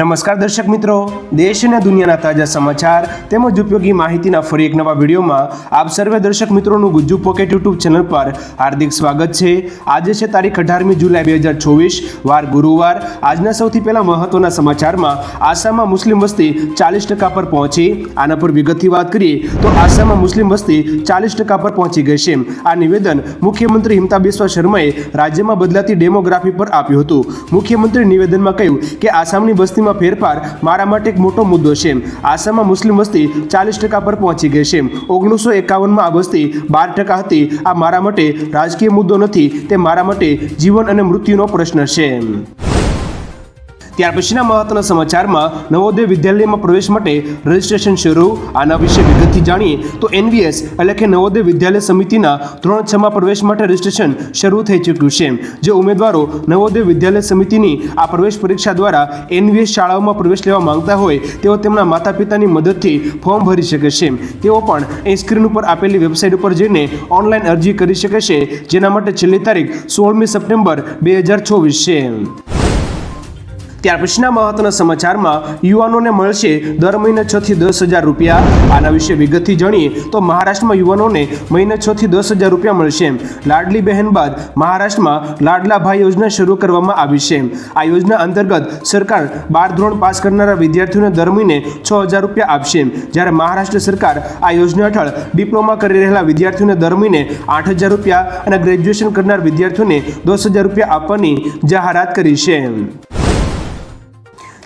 નમસ્કાર દર્શક મિત્રો. દેશ અને દુનિયાના તાજા સમાચાર તેમજ ઉપયોગી માહિતીના ફરી એક નવા વિડીયોમાં આપ સર્વે દર્શક મિત્રોનું ગુજ્જુ પોકેટ યુટ્યુબ ચેનલ પર હાર્દિક સ્વાગત છે. આજે છે તારીખ અઢારમી જુલાઈ બે હજાર ચોવીસ, વાર ગુરુવાર. આજના સૌથી પહેલા મહત્વના સમાચારમાં આસામમાં મુસ્લિમ વસ્તી ચાલીસ ટકા પર પહોંચી. આના પર વિગતથી વાત કરીએ તો આસામમાં મુસ્લિમ વસ્તી ચાલીસ ટકા પર પહોંચી ગઈ છે. આ નિવેદન મુખ્યમંત્રી હિમતા બિસ્વા શર્માએ રાજ્યમાં બદલાતી ડેમોગ્રાફી પર આપ્યું હતું. મુખ્યમંત્રી નિવેદનમાં કહ્યું કે આસામની વસ્તીમાં ફેરફાર મારા માટે એક મોટો મુદ્દો છે. આસામમાં મુસ્લિમ વસ્તી ચાલીસ ટકા પર પહોંચી ગઈ છે. ઓગણીસો એકાવનમાં આ વસ્તી બાર ટકા હતી. આ મારા માટે રાજકીય મુદ્દો નથી. તે મારા માટે જીવન અને મૃત્યુનો પ્રશ્ન છે. ત્યાર પછીના મહત્વના સમાચારમાં નવોદય વિદ્યાલયમાં પ્રવેશ માટે રજિસ્ટ્રેશન શરૂ. આના વિશે વિગતથી જાણીએ તો એનવીએસ એટલે કે નવોદય વિદ્યાલય સમિતિના ધોરણ છમાં પ્રવેશ માટે રજીસ્ટ્રેશન શરૂ થઈ ચૂક્યું છે. જે ઉમેદવારો નવોદય વિદ્યાલય સમિતિની આ પ્રવેશ પરીક્ષા દ્વારા એનવીએસ શાળાઓમાં પ્રવેશ લેવા માંગતા હોય તેઓ તેમના માતા પિતાની મદદથી ફોર્મ ભરી શકે છે. તેઓ પણ એ સ્ક્રીન ઉપર આપેલી વેબસાઇટ ઉપર જઈને ઓનલાઈન અરજી કરી શકે છે, જેના માટે છેલ્લી તારીખ સોળમી સપ્ટેમ્બર બે હજાર ચોવીસ છે. ત્યાર પછીના મહત્વના સમાચારમાં યુવાનોને મળશે દર મહિને છ થી દસ હજાર રૂપિયા. આના વિશે વિગતથી જાણીએ તો મહારાષ્ટ્રમાં યુવાનોને મહિને છ થી દસ હજાર રૂપિયા મળશે લાડલી બહેન બાદ મહારાષ્ટ્રમાં લાડલા ભાઈ યોજના શરૂ કરવામાં આવી છે આ યોજના અંતર્ગત સરકાર બાર ધોરણ પાસ કરનારા વિદ્યાર્થીઓને દર મહિને છ હજાર રૂપિયા આપશે જ્યારે મહારાષ્ટ્ર સરકાર આ યોજના હેઠળ ડિપ્લોમા કરી રહેલા વિદ્યાર્થીઓને દર મહિને આઠ હજાર રૂપિયા અને ગ્રેજ્યુએશન કરનાર વિદ્યાર્થીઓને દસ હજાર રૂપિયા આપવાની જાહેરાત કરી છે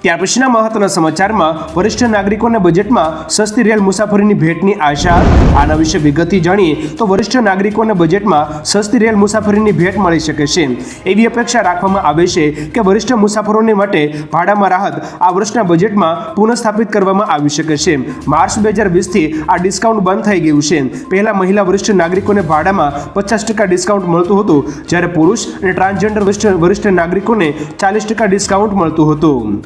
ત્યાર પછીના મહત્વના સમાચારમાં વરિષ્ઠ નાગરિકોને બજેટમાં સસ્તી રેલ મુસાફરીની ભેટની આશા. આના વિશે વિગતથી જાણીએ તો વરિષ્ઠ નાગરિકોને બજેટમાં સસ્તી રેલ મુસાફરીની ભેટ મળી શકે છે. એવી અપેક્ષા રાખવામાં આવે છે કે વરિષ્ઠ મુસાફરોને માટે ભાડામાં રાહત આ વર્ષના બજેટમાં પુનઃસ્થાપિત કરવામાં આવી શકે છે. માર્ચ બે હજાર વીસથી આ ડિસ્કાઉન્ટ બંધ થઈ ગયું છે. પહેલા મહિલા વરિષ્ઠ નાગરિકોને ભાડામાં પચાસ ટકા ડિસ્કાઉન્ટ મળતું હતું. જ્યારે પુરુષ અને ટ્રાન્સજેન્ડર વરિષ્ઠ નાગરિકોને ચાલીસ ટકા ડિસ્કાઉન્ટ મળતું હતું.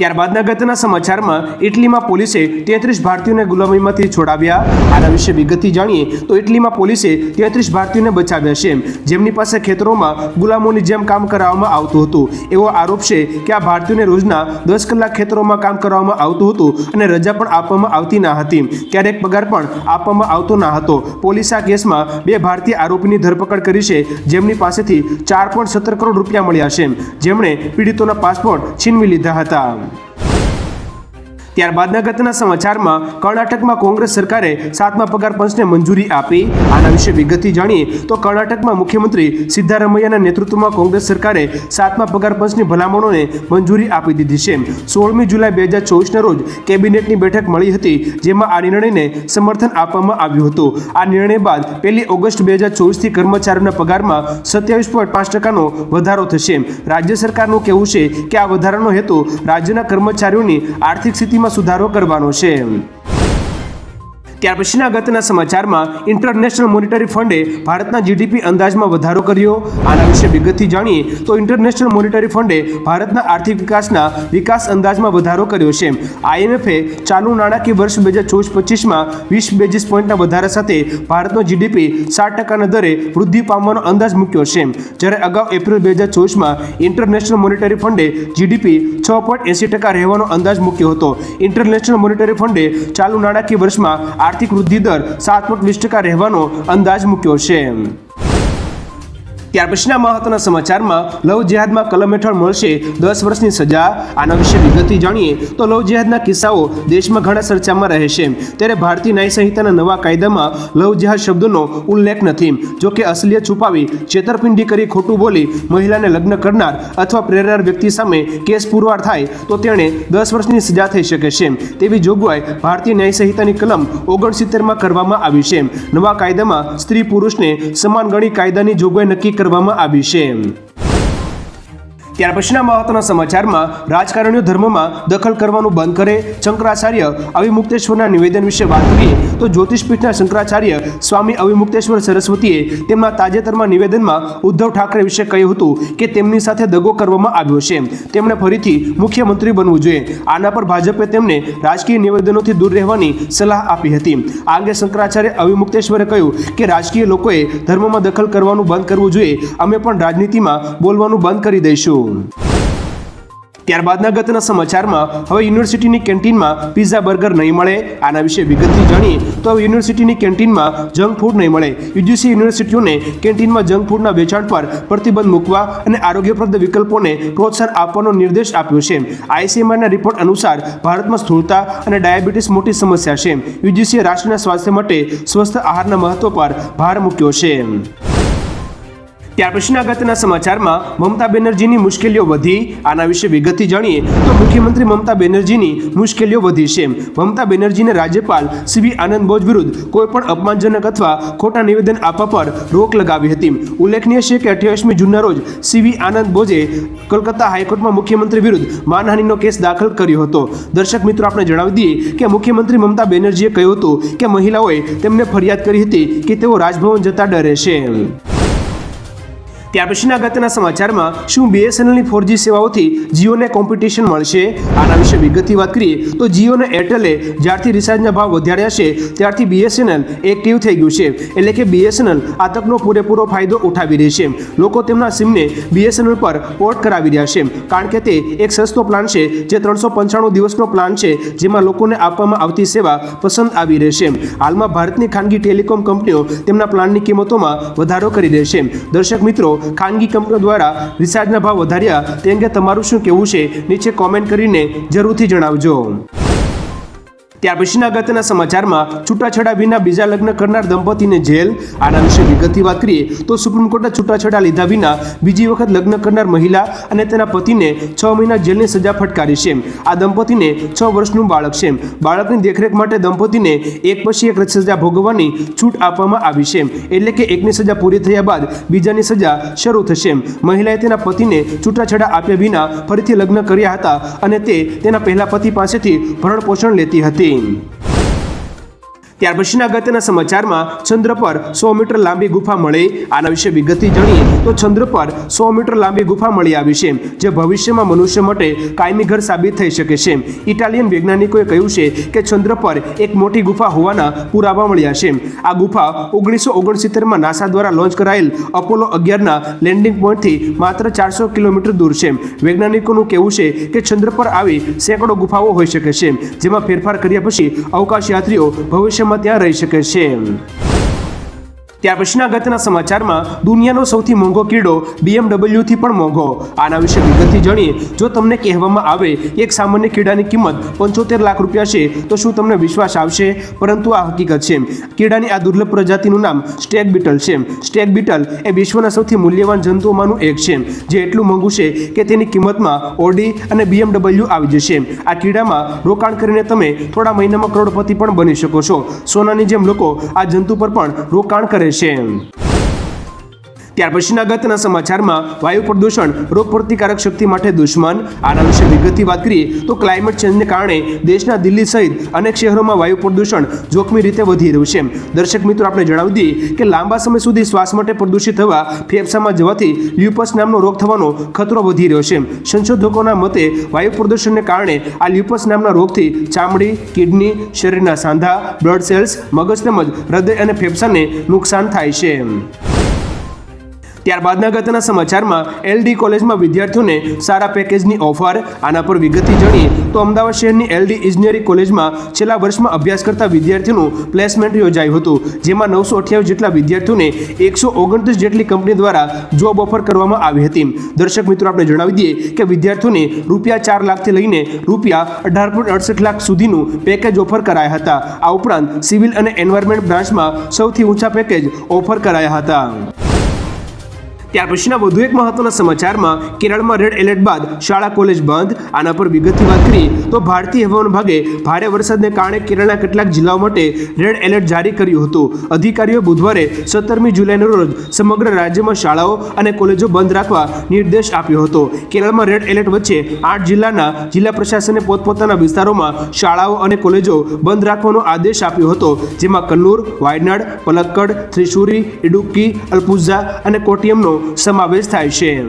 ત્યારબાદના ગતના સમાચારમાં ઇટલીમાં પોલીસે તેત્રીસ ભારતીયોને ગુલામીમાંથી છોડાવ્યા. આના વિશે વિગતથી જાણીએ તો ઇટલીમાં પોલીસે તેત્રીસ ભારતીયોને બચાવ્યા છે. જેમની પાસે ખેતરોમાં ગુલામોની જેમ કામ કરાવવામાં આવતું હતું. એવો આરોપ છે કે આ ભારતીયોને રોજના દસ કલાક ખેતરોમાં કામ કરવામાં આવતું હતું અને રજા પણ આપવામાં આવતી ના હતી. ક્યારેક પગાર પણ આપવામાં આવતો ના હતો. પોલીસે આ કેસમાં બે ભારતીય આરોપીની ધરપકડ કરી છે. જેમની પાસેથી ચાર પોઈન્ટ સત્તર કરોડ રૂપિયા મળ્યા છે. જેમણે પીડિતોના પાસપોર્ટ છીનવી લીધા હતા. Thank you. ત્યારબાદના ગતના સમાચારમાં કર્ણાટકમાં કોંગ્રેસ સરકારે સાતમા પગાર પંચને મંજૂરી આપી. આના વિશે વિગતથી જાણીએ તો કર્ણાટકમાં મુખ્યમંત્રી સિદ્ધારમૈયાના નેતૃત્વમાં કોંગ્રેસ સરકારે સાતમા પગાર પંચની ભલામણોને મંજૂરી આપી દીધી છે. સોળમી જુલાઈ બે હજાર ચોવીસના રોજ કેબિનેટની બેઠક મળી હતી, જેમાં આ નિર્ણયને સમર્થન આપવામાં આવ્યું હતું. આ નિર્ણય બાદ પહેલી ઓગસ્ટ બે હજાર ચોવીસથી કર્મચારીઓના પગારમાં સત્યાવીસ પોઈન્ટ પાંચ ટકાનો વધારો થશે. રાજ્ય સરકારનું કહેવું છે કે આ વધારાનો હેતુ રાજ્યના કર્મચારીઓની આર્થિક સ્થિતિમાં સુધારો કરવાનો છે. ત્યાર પછીના ગતના સમાચારમાં ઇન્ટરનેશનલ મોનિટરી ફંડે ભારતના જીડીપી અંદાજમાં વધારો કર્યો. આના વિશે વિગતથી જાણીએ તો ઇન્ટરનેશનલ મોનિટરી ફંડે ભારતના આર્થિક વિકાસના વિકાસ અંદાજમાં વધારો કર્યો છે. આઈએમએફે ચાલુ નાણાકીય વર્ષ બે હજાર ચોવીસ પચીસમાં વીસ બેઝિસ પોઈન્ટના વધારા સાથે ભારતનો જીડીપી સાત ટકાના દરે વૃદ્ધિ પામવાનો અંદાજ મૂક્યો છે. જ્યારે અગાઉ એપ્રિલ બે હજાર ચોવીસમાં ઇન્ટરનેશનલ મોનિટરી ફંડે જીડીપી છ પોઈન્ટ એંસી ટકા રહેવાનો અંદાજ મૂક્યો હતો. ઇન્ટરનેશનલ મોનિટરી ફંડે ચાલુ નાણાકીય વર્ષમાં આર્થિક વૃદ્ધિ દર સાત પોઈન્ટ વીસ ટકા રહેવાનો અંદાજ મૂક્યો છે. ત્યાર પછીના મહત્વના સમાચારમાં લવ જેહાદમાં કલમ હેઠળ મળશે દસ વર્ષની સજા. આના વિશે વિગતથી જાણીએ તો લવ જેહાદના કિસ્સાઓ દેશમાં ઘણા ચર્ચામાં રહે છે. ત્યારે ભારતીય ન્યાય સંહિતાના નવા કાયદામાં લવ જેહાદ શબ્દનો ઉલ્લેખ નથી. જોકે અસલિયત છુપાવી છેતરપિંડી કરી ખોટું બોલી મહિલાને લગ્ન કરનાર અથવા પ્રેરનાર વ્યક્તિ સામે કેસ પુરવાર થાય તો તેણે દસ વર્ષની સજા થઈ શકે છે. તેવી જોગવાઈ ભારતીય ન્યાય સંહિતાની કલમ ઓગણસિત્તેરમાં કરવામાં આવી છે. નવા કાયદામાં સ્ત્રી પુરુષને સમાન ગણી કાયદાની જોગવાઈ નક્કી કરવામાં આવી છે. ત્યાર પછીના મહત્વના સમાચારમાં રાજકારણીઓ ધર્મમાં દખલ કરવાનું બંધ કરે શંકરાચાર્ય અવિમુક્તેશ્વરના નિવેદન વિશે વાત કરીએ તો જ્યોતિષપીઠના શંકરાચાર્ય સ્વામી અવિમુક્તેશ્વર સરસ્વતીએ તેમના તાજેતરમાં નિવેદનમાં ઉદ્ધવ ઠાકરે વિશે કહ્યું હતું કે તેમની સાથે દગો કરવામાં આવ્યો છે. તેમણે ફરીથી મુખ્યમંત્રી બનવું જોઈએ. આના પર ભાજપે તેમને રાજકીય નિવેદનોથી દૂર રહેવાની સલાહ આપી હતી. આ અંગે શંકરાચાર્ય અવિમુક્તેશ્વરે કહ્યું કે રાજકીય લોકોએ ધર્મમાં દખલ કરવાનું બંધ કરવું જોઈએ. અમે પણ રાજનીતિમાં બોલવાનું બંધ કરી દઈશું. ત્યારબાદના ગતના સમાચારમાં હવે યુનિવર્સિટીની કેન્ટીનમાં પિઝા બર્ગર નહીં મળે. આના વિશે વિગતથી જાણીએ તો હવે યુનિવર્સિટીની કેન્ટીનમાં જંક ફૂડ નહીં મળે. યુજીસી યુનિવર્સિટીઓને કેન્ટીનમાં જંક ફૂડના વેચાણ પર પ્રતિબંધ મૂકવા અને આરોગ્યપ્રદ વિકલ્પોને પ્રોત્સાહન આપવાનો નિર્દેશ આપ્યો છે. આઈસીએમઆરના રિપોર્ટ અનુસાર ભારતમાં સ્થૂળતા અને ડાયાબિટીસ મોટી સમસ્યા છે. યુજીસીએ રાષ્ટ્રના સ્વાસ્થ્ય માટે સ્વસ્થ આહારના મહત્વ પર ભાર મૂક્યો છે. ત્યાર પછીના અગત્યના સમાચારમાં મમતા બેનર્જીની મુશ્કેલીઓ વધી. આના વિશે વિગતથી જાણીએ તો મુખ્યમંત્રી મમતા બેનર્જીની મુશ્કેલીઓ વધી છે. મમતા બેનર્જીને રાજ્યપાલ સીવી આનંદ બોઝ વિરુદ્ધ કોઈપણ અપમાનજનક અથવા ખોટા નિવેદન આપવા પર રોક લગાવી હતી. ઉલ્લેખનીય છે કે અઠ્યાવીસમી જૂનના રોજ સીવી આનંદ બોઝે કોલકાતા હાઈકોર્ટમાં મુખ્યમંત્રી વિરુદ્ધ માનહાનિનો કેસ દાખલ કર્યો હતો. દર્શક મિત્રો, આપણે જણાવી દઈએ કે મુખ્યમંત્રી મમતા બેનર્જીએ કહ્યું હતું કે મહિલાઓએ તેમને ફરિયાદ કરી હતી કે તેઓ રાજભવન જતા ડરે છે. ત્યાર પછીના અગત્યના સમાચારમાં શું બીએસએનએલની ફોરજી સેવાઓથી જીઓને કોમ્પિટિશન મળશે? આના વિશે વિગતથી વાત કરીએ તો જીઓ અને એરટેલે જ્યારથી રિચાર્જના ભાવ વધાર્યા છે, ત્યારથી બીએસએનએલ એક્ટિવ થઈ ગયું છે. એટલે કે બીએસએનએલ આ તકનો પૂરેપૂરો ફાયદો ઉઠાવી રહી છે. લોકો તેમના સિમને બીએસએનએલ પર પોર્ટ કરાવી રહ્યા છે. કારણ કે તે એક સસ્તો પ્લાન છે, જે ત્રણસો પંચાણું દિવસનો પ્લાન છે, જેમાં લોકોને આપવામાં આવતી સેવા પસંદ આવી રહેશે હાલમાં ભારતની ખાનગી ટેલિકોમ કંપનીઓ તેમના પ્લાનની કિંમતોમાં વધારો કરી રહી દર્શક મિત્રો ખાનગી કંપનીઓ દ્વારા રિચાર્જના ભાવ વધાર્યા તે અંગે તમારું શું કહેવું છે? નીચે કોમેન્ટ કરીને જરૂરથી જણાવજો. ત્યાર પછીના અગત્યના સમાચારમાં છૂટાછેડા વિના બીજા લગ્ન કરનાર દંપતીને જેલ. આના વિશે વિગતથી વાત કરીએ તો સુપ્રીમ કોર્ટે છૂટાછેડા લીધા વિના બીજી વખત લગ્ન કરનાર મહિલા અને તેના પતિને છ મહિના જેલની સજા ફટકારી છે. આ દંપતીને છ વર્ષનું બાળક છે. બાળકની દેખરેખ માટે દંપતીને એક પછી એક સજા ભોગવવાની છૂટ આપવામાં આવી છે. એટલે કે એકની સજા પૂરી થયા બાદ બીજાની સજા શરૂ થશે. મહિલાએ તેના પતિને છૂટાછેડા આપ્યા વિના ફરીથી લગ્ન કર્યા હતા અને તે તેના પહેલા પતિ પાસેથી ભરણ પોષણ લેતી હતી. 15. ત્યાર પછીના અગત્યના સમાચારમાં ચંદ્ર પર સો મીટર લાંબી ગુફા મળે. આના વિશે વિગતથી જાણીએ તો ચંદ્ર પર સો મીટર લાંબી ગુફા મળી આવી છે, જે ભવિષ્યમાં મનુષ્ય માટે કાયમી ઘર સાબિત થઈ શકે છે. ઇટાલિયન વૈજ્ઞાનિકોએ કહ્યું છે કે ચંદ્ર પર એક મોટી ગુફા હોવાના પુરાવા મળ્યા છે. આ ગુફા ઓગણીસો ઓગણસિત્તેરમાં નાસા દ્વારા લોન્ચ કરાયેલ અપોલો અગિયારના લેન્ડિંગ પોઈન્ટથી માત્ર ચારસો કિલોમીટર દૂર છે. વૈજ્ઞાનિકોનું કહેવું છે કે ચંદ્ર પર આવી સેંકડો ગુફાઓ હોઈ શકે છે, જેમાં ફેરફાર કર્યા પછી અવકાશ યાત્રીઓ ભવિષ્યમાં ત્યાં રહી શકે છે. ત્યાર પછીના ગતના સમાચારમાં દુનિયાનો સૌથી મોંઘો કીડો બીએમડબલ્યુથી પણ મોંઘો. આના વિશે વિગતથી જાણીએ. જો તમને કહેવામાં આવે એક સામાન્ય કીડાની કિંમત પંચોતેર લાખ રૂપિયા છે, તો શું તમને વિશ્વાસ આવશે? પરંતુ આ હકીકત છે. કીડાની આ દુર્લભ પ્રજાતિનું નામ સ્ટેગ બીટલ છે. સ્ટેગ બીટલ એ વિશ્વના સૌથી મૂલ્યવાન જંતુઓમાંનું એક છે, જે એટલું મોંઘું છે કે તેની કિંમતમાં ઓડી અને બીએમડબલ્યુ આવી જશે. આ કીડામાં રોકાણ કરીને તમે થોડા મહિનામાં કરોડપતિ પણ બની શકો છો. સોનાની જેમ લોકો આ જંતુ પર પણ રોકાણ કરે છે ત્યાર પછીના અગત્યના સમાચારમાં વાયુ પ્રદૂષણ, રોગ પ્રતિકારક શક્તિ માટે દુશ્મન. આના વિશે વિગતથી વાત કરીએ તો ક્લાઇમેટ ચેન્જને કારણે દેશના દિલ્હી સહિત અનેક શહેરોમાં વાયુ પ્રદૂષણ જોખમી રીતે વધી રહ્યું છે. દર્શક મિત્રો, આપણે જણાવી દઈએ કે લાંબા સમય સુધી શ્વાસ માટે પ્રદૂષિત થવા, ફેફસામાં જવાથી લ્યુપસ નામનો રોગ થવાનો ખતરો વધી રહ્યો છે. સંશોધકોના મતે, વાયુ પ્રદૂષણને કારણે આ લ્યુપસ નામના રોગથી ચામડી, કિડની, શરીરના સાંધા, બ્લડ સેલ્સ, મગજ તેમજ હૃદય અને ફેફસાને નુકસાન થાય છે. ત્યારબાદના ગતના સમાચારમાં એલડી કોલેજમાં વિદ્યાર્થીઓને સારા પેકેજની ઓફર, આના પર વિગતથી જાણીએ તો અમદાવાદ શહેરની એલડી ઇજનેરી કોલેજમાં છેલ્લા વર્ષમાં અભ્યાસ કરતા વિદ્યાર્થીઓનું પ્લેસમેન્ટ યોજાયું હતું, જેમાં નવસો અઠ્યાવીસ જેટલા વિદ્યાર્થીઓને એકસો ઓગણત્રીસ જેટલી કંપની દ્વારા જોબ ઓફર કરવામાં આવી હતી. દર્શક મિત્રો, આપણે જણાવી દઈએ કે વિદ્યાર્થીઓને રૂપિયા ચાર લાખથી લઈને રૂપિયા અઢાર પોઈન્ટ અડસઠ લાખ સુધીનું પેકેજ ઓફર કરાયા હતા. આ ઉપરાંત સિવિલ અને એન્વાયરમેન્ટ બ્રાન્ચમાં સૌથી ઊંચા પેકેજ ઓફર કરાયા હતા. ત્યાર પછીના વધુ એક મહત્વના સમાચારમાં કેરળમાં રેડ એલર્ટ બાદ શાળા કોલેજ બંધ, આના પર વિગતથી વાત કરીએ તો ભારતીય હવામાન વિભાગે ભારે વરસાદને કારણે કેરળના કેટલાક જિલ્લાઓ માટે રેડ એલર્ટ જારી કર્યું હતું. અધિકારીઓ બુધવારે સત્તરમી જુલાઈના રોજ સમગ્ર રાજ્યમાં શાળાઓ અને કોલેજો બંધ રાખવા નિર્દેશ આપ્યો હતો. કેરળમાં રેડ એલર્ટ વચ્ચે આઠ જિલ્લાના જિલ્લા પ્રશાસને પોતપોતાના વિસ્તારોમાં શાળાઓ અને કોલેજો બંધ રાખવાનો આદેશ આપ્યો હતો, જેમાં કન્નૂર, વાયનાડ, પલક્કડ થ્રિશુરી ઇડુક્કી, અલ્પુઝા અને કોટિયમનો સમાવેશ થાય છે.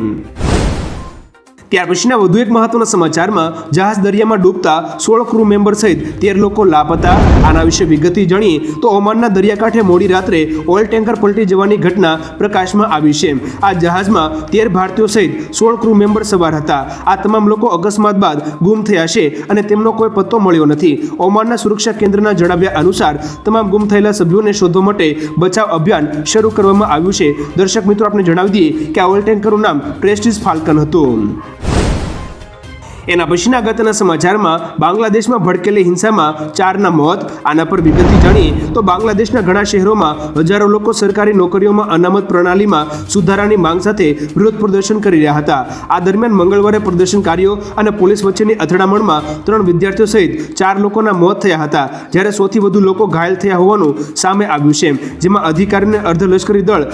ત્યાર પછીના વધુ એક મહત્વના સમાચારમાં જહાજ દરિયામાં ડૂબતા સોળ ક્રૂ મેમ્બર સહિત તેર લોકો લાપતા. આના વિશે વિગતથી જાણીએ તો ઓમાનના દરિયાકાંઠે મોડી રાત્રે ઓઇલ ટેન્કર પલટી જવાની ઘટના પ્રકાશમાં આવી છે. આ જહાજમાં તેર ભારતીયો સહિત સોળ ક્રૂ મેમ્બર સવાર હતા. આ તમામ લોકો અકસ્માત બાદ ગુમ થયા છે અને તેમનો કોઈ પત્તો મળ્યો નથી. ઓમાનના સુરક્ષા કેન્દ્રના જણાવ્યા અનુસાર, તમામ ગુમ થયેલા સભ્યોને શોધવા માટે બચાવ અભિયાન શરૂ કરવામાં આવ્યું છે. દર્શક મિત્રો આપણે જણાવી દઈએ કે આ ઓઇલ ટેન્કરનું નામ પ્રેસ્ટિસ ફાલ્કન હતું. એના પછીના ગતના સમાચારમાં બાંગ્લાદેશમાં ભડકેલી હિંસામાં ચારના મોત, આના પર વિગતથી જાણીએ તો બાંગ્લાદેશના ઘણા શહેરોમાં હજારો લોકો સરકારી નોકરીઓમાં અનામત પ્રણાલીમાં સુધારાની માંગ સાથે વિરોધ પ્રદર્શન કરી રહ્યા હતા. આ દરમિયાન મંગળવારે પ્રદર્શનકારીઓ અને પોલીસ વચ્ચેની અથડામણમાં ત્રણ વિદ્યાર્થીઓ સહિત ચાર લોકોના મોત થયા હતા, જ્યારે સૌથી વધુ લોકો ઘાયલ થયા હોવાનું સામે આવ્યું છે. જેમાં અધિકારીને અર્ધલશ્કરી દળ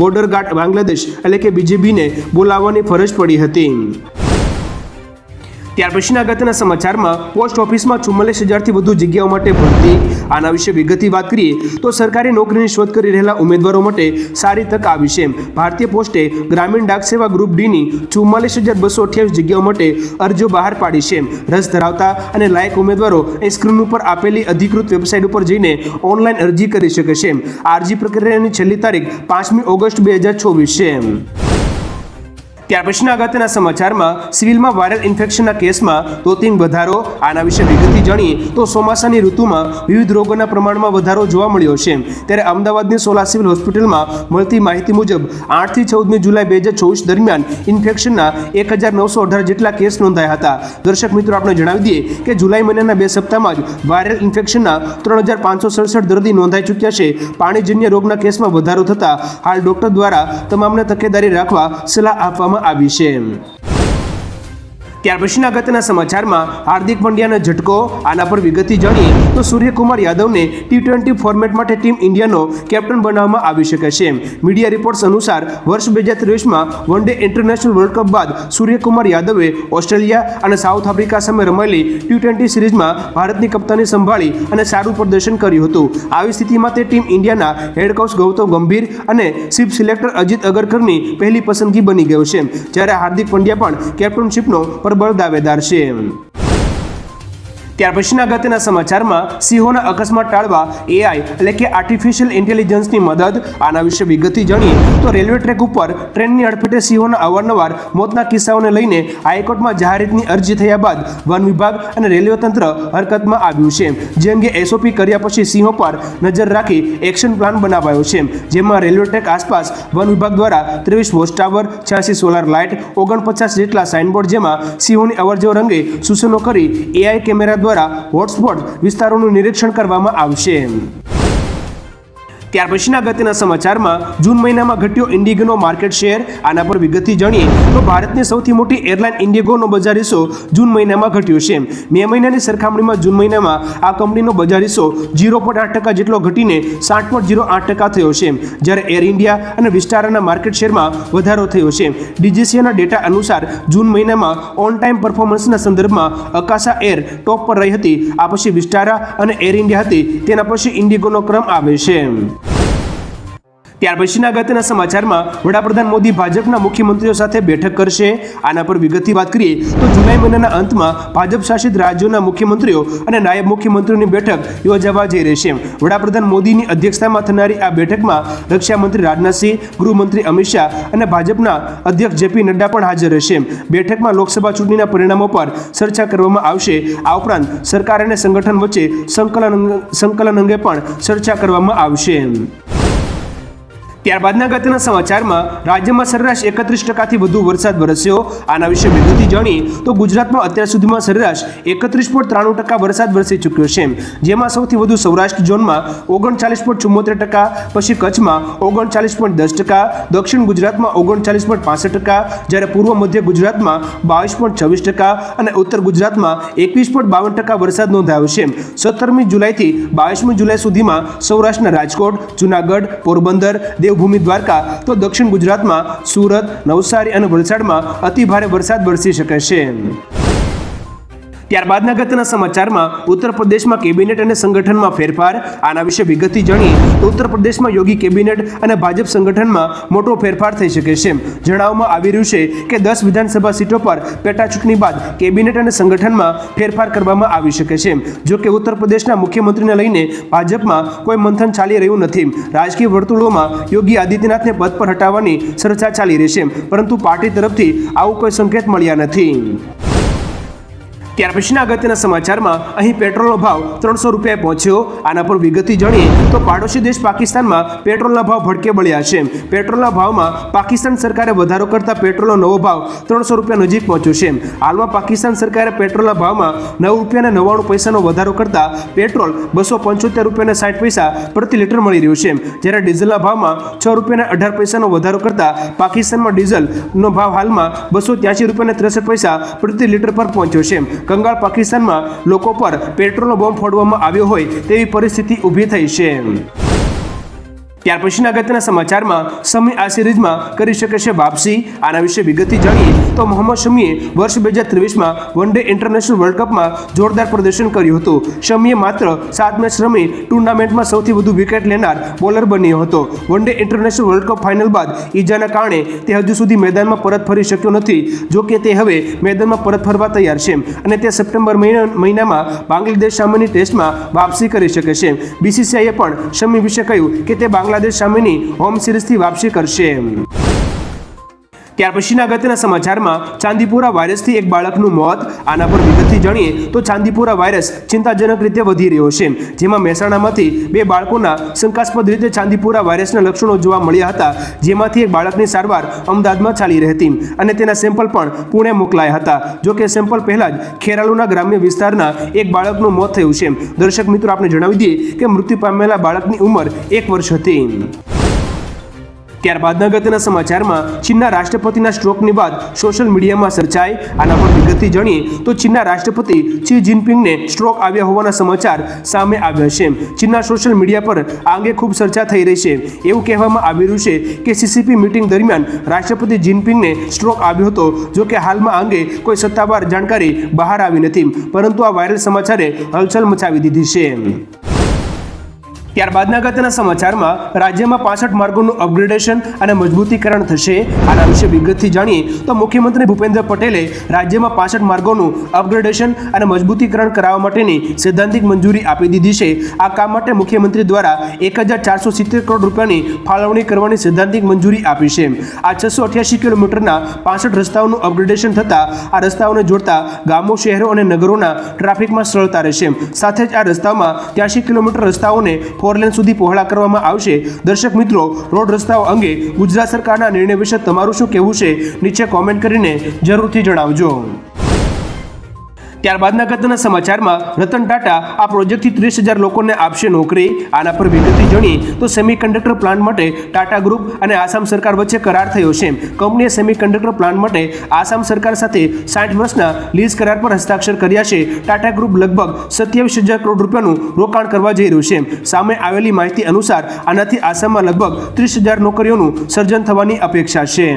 બોર્ડર ગાર્ડ બાંગ્લાદેશ એટલે કે બીજેપીને બોલાવવાની ફરજ પડી હતી. ત્યાર પછીના અગત્યના સમાચારમાં પોસ્ટ ઓફિસમાં ચુમ્માલીસ હજારથી વધુ જગ્યાઓ માટે ભરતી. આના વિશે વિગતની વાત કરીએ તો સરકારી નોકરીની શોધ કરી રહેલા ઉમેદવારો માટે સારી તક આવી છે. ભારતીય પોસ્ટે ગ્રામીણ ડાક સેવા ગ્રુપ ડીની ચુમ્માલીસ હજાર બસો અઠ્યાવીસ જગ્યાઓ માટે અરજીઓ બહાર પાડી છે. રસ ધરાવતા અને લાયક ઉમેદવારો એ સ્ક્રીન ઉપર આપેલી અધિકૃત વેબસાઇટ ઉપર જઈને ઓનલાઈન અરજી કરી શકે છે. આ અરજી પ્રક્રિયાની છેલ્લી તારીખ પાંચમી ઓગસ્ટ બે હજાર ચોવીસ છે. ત્યાર પછીના અગત્યના સમાચારમાં સિવિલમાં વાયરલ ઇન્ફેક્શનના કેસમાં તોતિંગ વધારો, આના વિશે વિગતથી જાણીએ તો ચોમાસાની ઋતુમાં વિવિધ રોગોના પ્રમાણમાં વધારો જોવા મળ્યો છે. ત્યારે અમદાવાદની સોલા સિવિલ હોસ્પિટલમાં મળતી માહિતી મુજબ આઠથી ચૌદમી જુલાઈ બે હજાર ચોવીસ દરમિયાન ઇન્ફેક્શનના એક હજાર નવસો અઢાર જેટલા કેસ નોંધાયા હતા. દર્શક મિત્રો, આપણે જણાવી દઈએ કે જુલાઈ મહિનાના બે સપ્તાહમાં જ વાયરલ ઇન્ફેક્શનના ત્રણ હજાર પાંચસો સડસઠ દર્દી નોંધાઈ ચૂક્યા છે. પાણીજન્ય રોગના કેસમાં વધારો થતાં હાલ ડોક્ટર દ્વારા તમામને તકેદારી રાખવા સલાહ આપવામાં આવી છે ત્યાર પછીના અગત્યના સમાચારમાં હાર્દિક પંડ્યાનો ઝટકો, આના પર વિગતથી જાણીએ તો સૂર્યકુમાર યાદવને ટી ટ્વેન્ટી ફોર્મેટ માટે ટીમ ઇન્ડિયાનો કેપ્ટન બનાવવામાં આવી શકે છે. મીડિયા રિપોર્ટ્સ અનુસાર વર્ષ બે હજાર ત્રેવીસમાં one day international world cup બાદ સૂર્યકુમાર યાદવે ઓસ્ટ્રેલિયા અને સાઉથ આફ્રિકા સામે રમાયેલી ટી ટ્વેન્ટી સિરીઝમાં ભારતની કપ્તાની સંભાળી અને સારું પ્રદર્શન કર્યું હતું. આવી સ્થિતિમાં તે ટીમ ઇન્ડિયાના હેડ કોચ ગૌતમ ગંભીર અને ચીફ સિલેક્ટર અજીત અગરકરની પહેલી પસંદગી બની ગયો છે. જ્યારે હાર્દિક પંડ્યા પણ કેપ્ટનશીપનો પ્રબળ દાવેદાર છે ત્યાર પછીના અગત્યના સમાચારમાં સિંહોના અકસ્માત ટાળવા એઆઈ એટલે કે આર્ટિફિશિયલ ઇન્ટેલિજન્સની મદદ. આના વિશે વિગતથી જાણીએ તો રેલવે ટ્રેક ઉપર ટ્રેનની અડફેટે સિંહોના અવારનવાર મોતના કિસ્સાઓને લઈને હાઈકોર્ટમાં જાહેરાતની અરજી થયા બાદ વન વિભાગ અને રેલવે તંત્ર હરકતમાં આવ્યું છે. જે અંગે એસઓપી કર્યા પછી સિંહો પર નજર રાખી એક્શન પ્લાન બનાવાયો છે. જેમાં રેલવે ટ્રેક આસપાસ વન વિભાગ દ્વારા ત્રેવીસ વોચ ટાવર, છ્યાસી સોલાર લાઇટ, ઓગણપચાસ જેટલા સાઇનબોર્ડ જેમાં સિંહોની અવરજવર અંગે સૂચનો કરી એઆઈ કેમેરા દ્વારા હોટસ્પોટ વિસ્તારોનું નિરીક્ષણ કરવામાં આવશે. ત્યાર પછીના અગત્યના સમાચારમાં જૂન મહિનામાં ઘટ્યો ઇન્ડિગોનો માર્કેટ શેર. આના પર વિગતથી જાણીએ તો ભારતની સૌથી મોટી એરલાઇન ઇન્ડિગોનો બજાર હિસ્સો જૂન મહિનામાં ઘટ્યો છે. મે મહિનાની સરખામણીમાં જૂન મહિનામાં આ કંપનીનો બજાર હિસ્સો ઝીરો પોઈન્ટ આઠ ટકા જેટલો ઘટીને સાત પોઈન્ટ ઝીરો આઠ ટકા થયો છે. જ્યારે એર ઇન્ડિયા અને વિસ્ટારાના માર્કેટ શેરમાં વધારો થયો છે. ડીજીસીએના ડેટા અનુસાર જૂન મહિનામાં ઓન ટાઈમ પરફોર્મન્સના સંદર્ભમાં અકાશા એર ટોપ પર રહી હતી. આ પછી વિસ્ટારા અને એર ઇન્ડિયા હતી. તેના પછી ઇન્ડિગોનો ક્રમ આવે છે. ત્યાર પછીના અગત્યના સમાચારમાં વડાપ્રધાન મોદી ભાજપના મુખ્યમંત્રીઓ સાથે બેઠક કરશે. આના પર વિગતથી વાત કરીએ તો જુલાઈ મહિનાના અંતમાં ભાજપ શાસિત રાજ્યોના મુખ્યમંત્રીઓ અને નાયબ મુખ્યમંત્રીઓની બેઠક યોજાવા જઈ રહી છે. વડાપ્રધાન મોદીની અધ્યક્ષતામાં થનારી આ બેઠકમાં રક્ષામંત્રી રાજનાથસિંહ ગૃહમંત્રી અમિત શાહ અને ભાજપના અધ્યક્ષ જેપી નડ્ડા પણ હાજર રહેશે. બેઠકમાં લોકસભા ચૂંટણીના પરિણામો પર ચર્ચા કરવામાં આવશે. આ ઉપરાંત સરકાર અને સંગઠન વચ્ચે સંકલન સંકલન અંગે પણ ચર્ચા કરવામાં આવશે. ત્યારબાદના અગત્યના સમાચારમાં રાજ્યમાં સરેરાશ એકત્રીસ ટકાથી વધુ વરસાદ વરસ્યો. આના વિશે વિગતથી જાણીએ તો ગુજરાતમાં અત્યાર સુધીમાં સરેરાશ એકત્રીસ પોઈન્ટ ત્રાણું ટકા વરસાદ વરસી ચૂક્યો છે. જેમાં સૌથી વધુ સૌરાષ્ટ્ર ઝોનમાં ઓગણચાલીસ પોઈન્ટ ચુમ્મોતેર ટકા, પછી કચ્છમાં ઓગણચાલીસ પોઈન્ટ દસ ટકા, દક્ષિણ ગુજરાતમાં ઓગણચાલીસ પોઈન્ટ પાસઠ ટકા, જ્યારે પૂર્વ મધ્ય ગુજરાતમાં બાવીસ પોઈન્ટ છવ્વીસ ટકા અને ઉત્તર ગુજરાતમાં એકવીસ પોઈન્ટ બાવન ટકા વરસાદ નોંધાયો છે. સત્તરમી જુલાઈથી બાવીસમી જુલાઈ સુધીમાં સૌરાષ્ટ્રના રાજકોટ, જુનાગઢ, પોરબંદર દેવભૂમિ દ્વારકા તો દક્ષિણ ગુજરાતમાં સુરત નવસારી અને વલસાડમાં અતિભારે વરસાદ વરસી શકે છે. ત્યારબાદના અગત્યના સમાચારમાં ઉત્તર પ્રદેશમાં કેબિનેટ અને સંગઠનમાં ફેરફાર, આના વિશે વિગતથી જાણીએ તો ઉત્તર પ્રદેશમાં યોગી કેબિનેટ અને ભાજપ સંગઠનમાં મોટો ફેરફાર થઈ શકે છે. જણાવવામાં આવી રહ્યું છે કે દસ વિધાનસભા સીટો પર પેટા ચૂંટણી બાદ કેબિનેટ અને સંગઠનમાં ફેરફાર કરવામાં આવી શકે છે. જો કે ઉત્તર પ્રદેશના મુખ્યમંત્રીને લઈને ભાજપમાં કોઈ મંથન ચાલી રહ્યું નથી. રાજકીય વર્તુળોમાં યોગી આદિત્યનાથને પદ પર હટાવવાની ચર્ચા ચાલી રહી છે. પરંતુ પાર્ટી તરફથી આવું કોઈ સંકેત મળ્યા નથી. ત્યાર પછીના અગત્યના સમાચારમાં અહીં પેટ્રોલનો ભાવ ત્રણસો રૂપિયાએ પહોંચ્યો. આના પર વિગતથી જાણીએ તો પાડોશી દેશ પાકિસ્તાનમાં પેટ્રોલના ભાવ ભડકે બળ્યા છે. પેટ્રોલના ભાવમાં પાકિસ્તાન સરકારે વધારો કરતા પેટ્રોલનો નવો ભાવ ત્રણસો રૂપિયા નજીક પહોંચ્યો છે. હાલમાં પાકિસ્તાન સરકારે પેટ્રોલના ભાવમાં નવ રૂપિયા અને નવ્વાણું પૈસાનો વધારો કરતા પેટ્રોલ બસો પંચોતેર રૂપિયા સાઠ પૈસા પ્રતિ લીટર મળી રહ્યું છે. જ્યારે ડીઝલના ભાવમાં છ રૂપિયા અઢાર પૈસાનો વધારો કરતા પાકિસ્તાનમાં ડીઝલનો ભાવ હાલમાં બસો ત્યાસી રૂપિયા ત્રેસઠ પૈસા પ્રતિ લીટર પર પહોંચ્યો છે. કંગાળ પાકિસ્તાનમાં લોકો પર પેટ્રોલનો બોમ્બ ફોડવામાં આવ્યો હોય તેવી પરિસ્થિતિ ઊભી થઈ છે. ત્યાર પછીના અગત્યના સમાચારમાં સમી આ સિરીઝમાં કરી શકે છે વાપસી. આના વિશે વિગતથી જાણીએ તો મોહમ્મદ શમીએ વર્ષ બે હજાર ત્રેવીસમાં વન ડે ઇન્ટરનેશનલ વર્લ્ડ કપમાં જોરદાર પ્રદર્શન કર્યું હતું. શમીએ માત્ર સાત મેચ રમી ટુર્નામેન્ટમાં સૌથી વધુ વિકેટ લેનાર બોલર બન્યો હતો. One day international world cup final બાદ ઈજાના કારણે તે હજુ સુધી મેદાનમાં પરત ફરી શક્યો નથી. જો કે તે હવે મેદાનમાં પરત ફરવા તૈયાર છે અને તે સપ્ટેમ્બર મહિના મહિનામાં બાંગ્લાદેશ સામેની ટેસ્ટમાં વાપસી કરી શકે છે. બીસીસીઆઈએ પણ શમી વિશે કહ્યું કે તે બાંગ્લાદેશ સામેની હોમ સિરીઝથી વાપસી કરશે. ત્યાર પછીના અગત્યના સમાચારમાં ચાંદીપુરા વાયરસથી એક બાળકનું મોત. આના પર વિગતથી જાણીએ તો ચાંદીપુરા વાયરસ ચિંતાજનક રીતે વધી રહ્યો છે. જેમાં મહેસાણામાંથી બે બાળકોના શંકાસ્પદ રીતે ચાંદીપુરા વાયરસના લક્ષણો જોવા મળ્યા હતા, જેમાંથી એક બાળકની સારવાર અમદાવાદમાં ચાલી રહી હતી અને તેના સેમ્પલ પણ પુણે મોકલાયા હતા. જો કે સેમ્પલ પહેલા જ ખેરાલુના ગ્રામ્ય વિસ્તારના એક બાળકનું મોત થયું છે. દર્શક મિત્રો આપણે જણાવી દઈએ કે મૃત્યુ પામેલા બાળકની ઉંમર એક વર્ષ હતી. ત્યારબાદના અગત્યના સમાચારમાં ચીનના રાષ્ટ્રપતિના સ્ટ્રોકની બાદ સોશિયલ મીડિયામાં ચર્ચાઈ આના પર વિગતથી જાણીએ તો ચીનના રાષ્ટ્રપતિ શી જિનપિંગને સ્ટ્રોક આવ્યા હોવાના સમાચાર સામે આવ્યા છે. ચીનના સોશિયલ મીડિયા પર આ અંગે ખૂબ ચર્ચા થઈ રહી છે. એવું કહેવામાં આવી રહ્યું છે કે સીસીપી મીટિંગ દરમિયાન રાષ્ટ્રપતિ જિનપિંગને સ્ટ્રોક આવ્યો હતો, જો કે હાલમાં અંગે કોઈ સત્તાવાર જાણકારી બહાર આવી નથી. પરંતુ આ વાયરલ સમાચારે હલચલ મચાવી દીધી છે. ત્યારબાદના અગત્યના સમાચારમાં રાજ્યમાં પાસઠ માર્ગોનું અપગ્રેડેશન અને મજબૂતીકરણ થશે. આના વિશે વિગતથી જાણીએ તો મુખ્યમંત્રી ભૂપેન્દ્ર પટેલે રાજ્યમાં પાસઠ માર્ગોનું અપગ્રેડેશન અને મજબૂતીકરણ કરાવવા માટેની સૈદ્ધાંતિક મંજૂરી આપી દીધી છે. આ કામ માટે મુખ્યમંત્રી દ્વારા એક હજાર ચારસો સિત્તેર કરોડ રૂપિયાની ફાળવણી કરવાની સૈદ્ધાંતિક મંજૂરી આપી છે. આ છસો અઠ્યાસી કિલોમીટરના પાસઠ રસ્તાઓનું અપગ્રેડેશન થતાં આ રસ્તાઓને જોડતા ગામો, શહેરો અને નગરોના ટ્રાફિકમાં સરળતા રહેશે. સાથે જ આ રસ્તાઓમાં ત્યાસી કિલોમીટર રસ્તાઓને ફોર લેન સુધી પહોળા કરવામાં આવશે. દર્શક મિત્રો, રોડ રસ્તાઓ અંગે ગુજરાત સરકારના નિર્ણય વિશે તમારું શું કહેવું છે? નીચે કોમેન્ટ કરીને જરૂરથી જણાવજો. ત્યારબાદના અગત્યના સમાચારમાં રતન ટાટા આ પ્રોજેક્ટથી ત્રીસ હજાર લોકોને આપશે નોકરી. આના પર વિગતથી જાણીએ તો સેમિકન્ડક્ટર પ્લાન્ટ માટે ટાટા ગ્રુપ અને આસામ સરકાર વચ્ચે કરાર થયો છે. કંપનીએ સેમિકન્ડક્ટર પ્લાન્ટ માટે આસામ સરકાર સાથે સાઠ વર્ષના લીઝ કરાર પર હસ્તાક્ષર કર્યા છે. ટાટા ગ્રુપ લગભગ સત્યાવીસ હજાર કરોડ રૂપિયાનું રોકાણ કરવા જઈ રહ્યું છે. સામે આવેલી માહિતી અનુસાર આનાથી આસામમાં લગભગ ત્રીસ હજાર નોકરીઓનું સર્જન થવાની અપેક્ષા છે.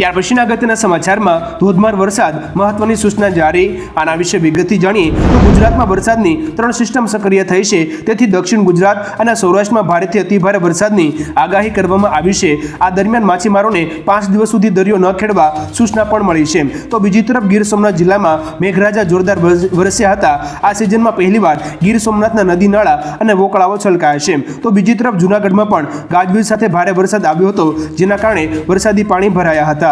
ત્યાર પછીના અગત્યના સમાચારમાં ધોધમાર વરસાદ મહત્વની સૂચના જારી. આના વિશે વિગતથી જાણીએ તો ગુજરાતમાં વરસાદની ત્રણ સિસ્ટમ સક્રિય થઈ છે. તેથી દક્ષિણ ગુજરાત અને સૌરાષ્ટ્રમાં ભારેથી અતિભારે વરસાદની આગાહી કરવામાં આવી છે. આ દરમિયાન માછીમારોને પાંચ દિવસ સુધી દરિયો ન ખેડવા સૂચના પણ મળી છે. તો બીજી તરફ ગીર સોમનાથ જિલ્લામાં મેઘરાજા જોરદાર વરસ્યા હતા. આ સિઝનમાં પહેલીવાર ગીર સોમનાથના નદી નાળા અને વોકળાઓ છલકાયા છે. તો બીજી તરફ જૂનાગઢમાં પણ ગાજવીજ સાથે ભારે વરસાદ આવ્યો હતો, જેના કારણે વરસાદી પાણી ભરાયા હતા.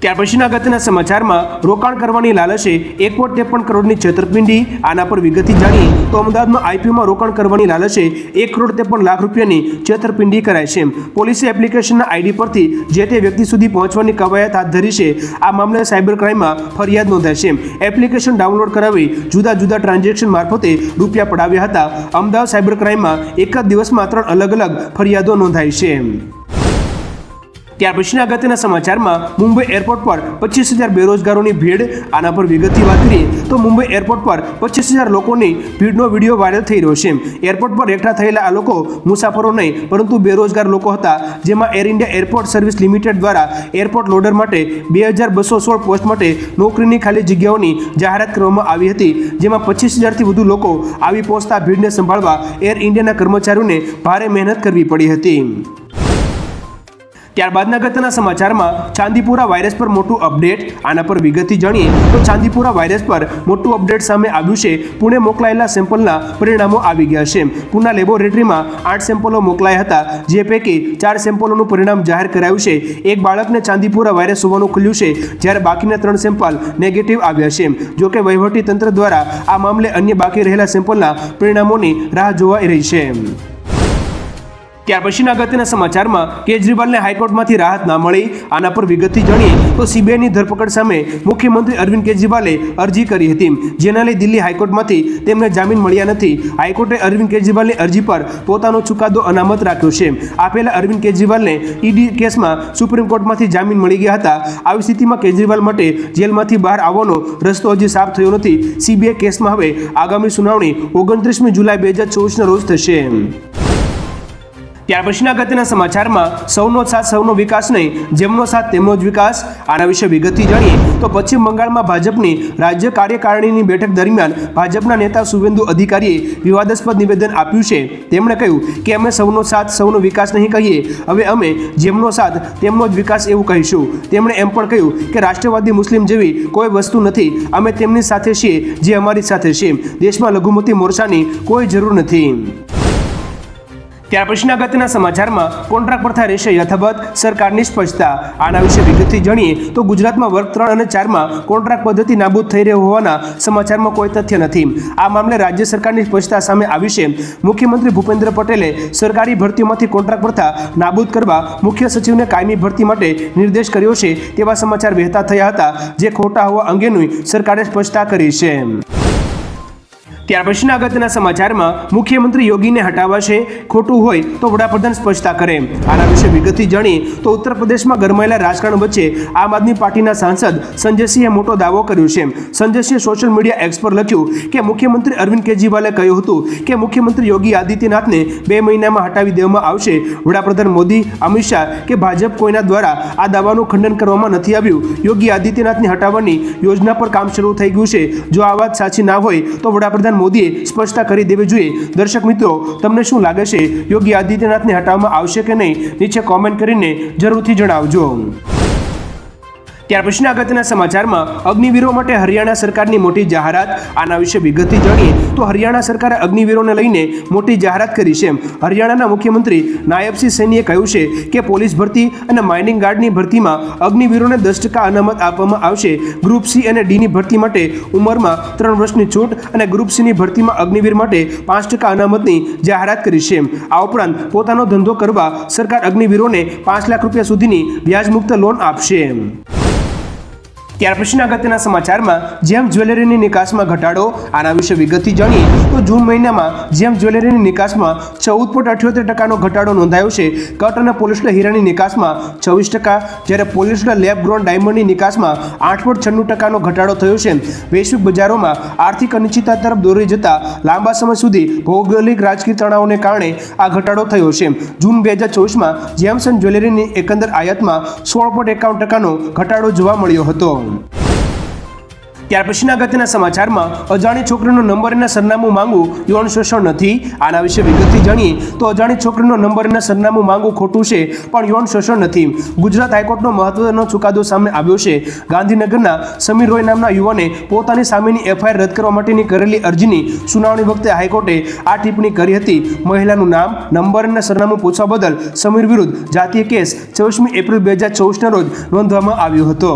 ત્યાર પછીના અગત્યના સમાચારમાં રોકાણ કરવાની લાલચે એક કોટ ત્રેપન કરોડની છેતરપિંડી, આના પર વિગતથી જાણીએ તો અમદાવાદમાં આઈપીઓમાં રોકાણ કરવાની લાલચે એક કરોડ ત્રેપન લાખ રૂપિયાની છેતરપિંડી કરાઈ છે. પોલીસે એપ્લિકેશનના આઈડી પરથી જે તે વ્યક્તિ સુધી પહોંચવાની કવાયત હાથ ધરી છે, આ મામલે સાયબર ક્રાઇમમાં ફરિયાદ નોંધાઈ છે. એપ્લિકેશન ડાઉનલોડ કરાવી જુદા જુદા ટ્રાન્ઝેક્શન મારફતે રૂપિયા પડાવ્યા હતા. અમદાવાદ સાયબર ક્રાઇમમાં એક જ દિવસમાં ત્રણ અલગ અલગ ફરિયાદો નોંધાઈ છે. ત્યાર પછીના અગત્યના સમાચારમાં મુંબઈ એરપોર્ટ પર પચીસ હજાર બેરોજગારોની ભીડ, આના પર વિગતથી વાત કરીએ તો મુંબઈ એરપોર્ટ પર પચીસ હજાર લોકોની ભીડનો વીડિયો વાયરલ થઈ રહ્યો છે. એરપોર્ટ પર એકઠા થયેલા આ લોકો મુસાફરો નહીં, પરંતુ બેરોજગાર લોકો હતા, જેમાં Air India airport service limited દ્વારા એરપોર્ટ લોડર માટે બે હજાર બસો સોળ પોસ્ટ માટે નોકરીની ખાલી જગ્યાઓની જાહેરાત કરવામાં આવી હતી, જેમાં પચીસ હજારથી વધુ લોકો આવી પહોંચતા ભીડને સંભાળવા એર ઇન્ડિયાના કર્મચારીઓને ભારે મહેનત કરવી પડી હતી. ત્યારબાદના અગત્યના સમાચારમાં ચાંદીપુરા વાયરસ પર મોટું અપડેટ, આના પર વિગતથી જાણીએ તો ચાંદીપુરા વાયરસ પર મોટું અપડેટ સામે આવ્યું છે. પુણે મોકલાયેલા સેમ્પલના પરિણામો આવી ગયા છે. પુના લેબોરેટરીમાં આઠ સેમ્પલો મોકલાયા હતા, જે પૈકી ચાર સેમ્પલોનું પરિણામ જાહેર કરાયું છે. એક બાળકને ચાંદીપુરા વાયરસ હોવાનું ખુલ્યું છે, જ્યારે બાકીના ત્રણ સેમ્પલ નેગેટિવ આવ્યા છે. જોકે વહીવટી તંત્ર દ્વારા આ મામલે અન્ય બાકી રહેલા સેમ્પલના પરિણામોની રાહ જોવાઈ રહી છે. ત્યાર પછીના અગત્યના સમાચારમાં કેજરીવાલને હાઈકોર્ટમાંથી રાહત ના મળી. આના પર વિગતથી જાણીએ તો સીબીઆઈની ધરપકડ સામે મુખ્યમંત્રી અરવિંદ કેજરીવાલે અરજી કરી હતી. જેના લઈ દિલ્હી હાઈકોર્ટમાંથી તેમને જામીન મળ્યા નથી. હાઈકોર્ટે અરવિંદ કેજરીવાલની અરજી પર પોતાનો ચુકાદો અનામત રાખ્યો છે. આ પહેલા અરવિંદ કેજરીવાલને ઈડી કેસમાં સુપ્રીમ કોર્ટમાંથી જામીન મળી ગયા હતા. આવી સ્થિતિમાં કેજરીવાલ માટે જેલમાંથી બહાર આવવાનો રસ્તો હજી સાફ થયો નથી. સીબીઆઈ કેસમાં હવે આગામી સુનાવણી ઓગણત્રીસમી જુલાઈ બે હજાર ચોવીસના રોજ થશે. ત્યાર પછીના અગત્યના સમાચારમાં સૌનો સાથ, સૌનો વિકાસ નહીં, જેમનો સાથ તેમનો જ વિકાસ. આના વિશે વિગતથી જાણીએ તો પશ્ચિમ બંગાળમાં ભાજપની રાજ્ય કાર્યકારિણીની બેઠક દરમિયાન ભાજપના નેતા સુવેન્દુ અધિકારીએ વિવાદાસ્પદ નિવેદન આપ્યું છે. તેમણે કહ્યું કે અમે સૌનો સાથ, સૌનો વિકાસ નહીં કહીએ. હવે અમે જેમનો સાથ, તેમનો જ વિકાસ એવું કહીશું. તેમણે એમ પણ કહ્યું કે રાષ્ટ્રવાદી મુસ્લિમ જેવી કોઈ વસ્તુ નથી. અમે તેમની સાથે છીએ, જે અમારી સાથે છે. દેશમાં લઘુમતી મોરચાની કોઈ જરૂર નથી. ત્યાર પછીના અગત્યના સમાચારમાં કોન્ટ્રાક્ટ પ્રથા રહેશે યથાવત સરકારની સ્પષ્ટતા. આના વિશે વિગતથી જાણીએ તો ગુજરાતમાં વર્ગ ત્રણ અને ચારમાં કોન્ટ્રાક્ટ પદ્ધતિ નાબૂદ થઈ રહી હોવાના સમાચારમાં કોઈ તથ્ય નથી. આ મામલે રાજ્ય સરકારની સ્પષ્ટતા સામે આવી છે. મુખ્યમંત્રી ભૂપેન્દ્ર પટેલે સરકારી ભરતીઓમાંથી કોન્ટ્રાક્ટ પ્રથા નાબૂદ કરવા મુખ્ય સચિવને કાયમી ભરતી માટે નિર્દેશ કર્યો છે તેવા સમાચાર વહેતા થયા હતા જે ખોટા હોવા અંગેની સરકારે સ્પષ્ટતા કરી છે. ત્યાર પછીના અગત્યના સમાચારમાં મુખ્યમંત્રી યોગીને હટાવવા છે, ખોટું હોય તો વડાપ્રધાન સ્પષ્ટતા કરે. આના વિશે વિગતથી જાણી તો ઉત્તર પ્રદેશમાં ગરમાયેલા રાજકારણ વચ્ચે આમ આદમી પાર્ટીના સાંસદ સંજયસિંહે મોટો દાવો કર્યો છે. સંજયસિંહે સોશિયલ મીડિયા એક્સ પર લખ્યું કે મુખ્યમંત્રી અરવિંદ કેજરીવાલે કહ્યું હતું કે મુખ્યમંત્રી યોગી આદિત્યનાથને બે મહિનામાં હટાવી દેવામાં આવશે. વડાપ્રધાન મોદી, અમિત શાહ કે ભાજપ કોઈના દ્વારા આ દાવાનું ખંડન કરવામાં નથી આવ્યું. યોગી આદિત્યનાથને હટાવવાની યોજના પર કામ શરૂ થઈ ગયું છે. જો આ વાત સાચી ના હોય તો વડાપ્રધાન મોદીએ સ્પષ્ટતા કરી દેવી જોઈએ. દર્શક મિત્રો, તમને શું લાગે છે? યોગી આદિત્યનાથને હટાવવામાં આવશે કે નહીં? નીચે કોમેન્ટ કરીને જરૂરથી જણાવજો. ત્યાર પછીના અગત્યના સમાચારમાં અગ્નિવીરો માટે હરિયાણા સરકારની મોટી જાહેરાત. આના વિશે વિગતથી જાણીએ તો હરિયાણા સરકારે અગ્નિવીરોને લઈને મોટી જાહેરાત કરી છે. હરિયાણાના મુખ્યમંત્રી નાયબસિંહ સૈનીએ કહ્યું છે કે પોલીસ ભરતી અને માઇનિંગ ગાર્ડની ભરતીમાં અગ્નિવીરોને દસ ટકા અનામત આપવામાં આવશે. ગ્રુપ સી અને ડીની ભરતી માટે ઉંમરમાં ત્રણ વર્ષની છૂટ અને ગ્રુપ સીની ભરતીમાં અગ્નિવીર માટે પાંચ ટકા અનામતની જાહેરાત કરી છે. આ ઉપરાંત પોતાનો ધંધો કરવા સરકાર અગ્નિવીરોને પાંચ લાખ રૂપિયા સુધીની વ્યાજમુક્ત લોન આપશે. ત્યાર પછીના અગત્યના સમાચારમાં, જેમ જ્વેલરીની નિકાસમાં ઘટાડો, આના વિશે વિગતથી જાણીએ, તો જૂન મહિનામાં જેમ જ્વેલરીની નિકાસમાં ચૌદ પોઈન્ટ અઠ્યોતેર ટકાનો ઘટાડો નોંધાયો છે, કટ અને પોલિસ્ટર હીરાની નિકાસમાં છવ્વીસ ટકા, જ્યારે પોલિસ્ટર લેબ ગ્રોન ડાયમંડની નિકાસમાં આઠ પોઈન્ટ છન્નું ટકાનો ઘટાડો થયો છે. વૈશ્વિક બજારોમાં આર્થિક અનિશ્ચિતતા તરફ દોરી જતા લાંબા સમય સુધી ભૌગોલિક રાજકીય તણાવને કારણે આ ઘટાડો થયો છે. જૂન બે હજાર ચોવીસમાં જેમ્સન જ્વેલરીની એકંદર આયાતમાં સોળ પોઈન્ટ એકાવન ટકાનો ઘટાડો જોવા મળ્યો હતો. ત્યાર પછીના અગત્યના સમાચારમાં, અજાણી છોકરીનો નંબર અને સરનામું માંગવું યૌન શોષણ નથી. આના વિશે વિગતથી જાણીએ તો અજાણી છોકરીનો નંબર અને સરનામું માંગવું ખોટું છે, પણ યૌન શોષણ નથી. ગુજરાત હાઈકોર્ટનો મહત્વનો ચુકાદો સામે આવ્યો છે. ગાંધીનગરના સમીર રોય નામના યુવાને પોતાની સામેની એફઆઈઆર રદ કરવા માટેની કરેલી અરજીની સુનાવણી વખતે હાઈકોર્ટે આ ટિપ્પણી કરી હતી. મહિલાનું નામ, નંબર અને સરનામું પૂછવા બદલ સમીર વિરુદ્ધ જાતીય કેસ ચોવીસમી એપ્રિલ બે હજાર ચોવીસના રોજ નોંધવામાં આવ્યો હતો.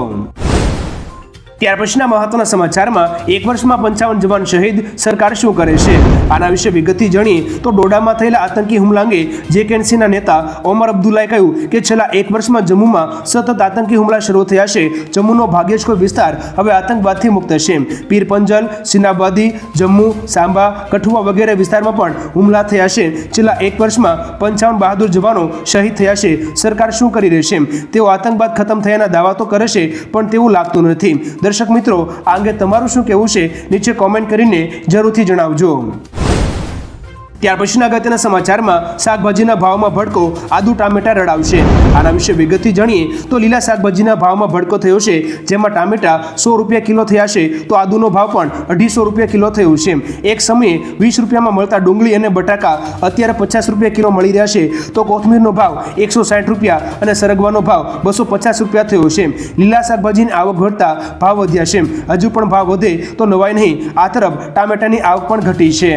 ત્યાર પછીના મહત્વના સમાચારમાં એક વર્ષમાં પંચાવન જવાન શહીદ સરકાર શું કરે છે? આના વિશે વિગતથી જાણીએ તો ડોડામાં થયેલા આતંકી હુમલા અંગે જેકેએનસીના નેતા ઓમર અબ્દુલ્લાએ કહ્યું કે છેલ્લા એક વર્ષમાં જમ્મુમાં સતત આતંકી હુમલા શરૂ થયા છે. જમ્મુનો ભાગ્યેજ કોઈ વિસ્તાર હવે આતંકવાદથી મુક્ત છે. પીર પંજલ, સિનાબાદી, જમ્મુ, સાંબા, કઠુઆ વગેરે વિસ્તારમાં પણ હુમલા થયા છે. છેલ્લા એક વર્ષમાં પંચાવન બહાદુર જવાનો શહીદ થયા છે. સરકાર શું કરી રહી છે? તેઓ આતંકવાદ ખતમ થયાના દાવા તો કરે છે, પણ તેવું લાગતું નથી. દર્શક મિત્રો આ અંગે તમારું શું કહેવું છે? નીચે કોમેન્ટ કરીને જરૂરથી જણાવજો. ત્યાર પછીના અગત્યના સમાચારમાં શાકભાજીના ભાવમાં ભડકો આદુ ટામેટા રડાવશે. આના વિશે વિગતથી જાણીએ તો લીલા શાકભાજીના ભાવમાં ભડકો થયો છે. જેમાં ટામેટા સો રૂપિયા કિલો થયા છે. તો આદુનો ભાવ પણ અઢીસો રૂપિયા કિલો થયો છે. એક સમયે વીસ રૂપિયામાં મળતા ડુંગળી અને બટાકા અત્યારે પચાસ રૂપિયા કિલો મળી રહ્યા છે. તો કોથમીરનો ભાવ એકસો સાઠ રૂપિયા અને સરગવાનો ભાવ બસો પચાસ રૂપિયા થયો છે. લીલા શાકભાજીની આવક ઘટતા ભાવ વધ્યા છે. હજુ પણ ભાવ વધે તો નવાઈ નહીં. આ તરફ ટામેટાની આવક પણ ઘટી છે.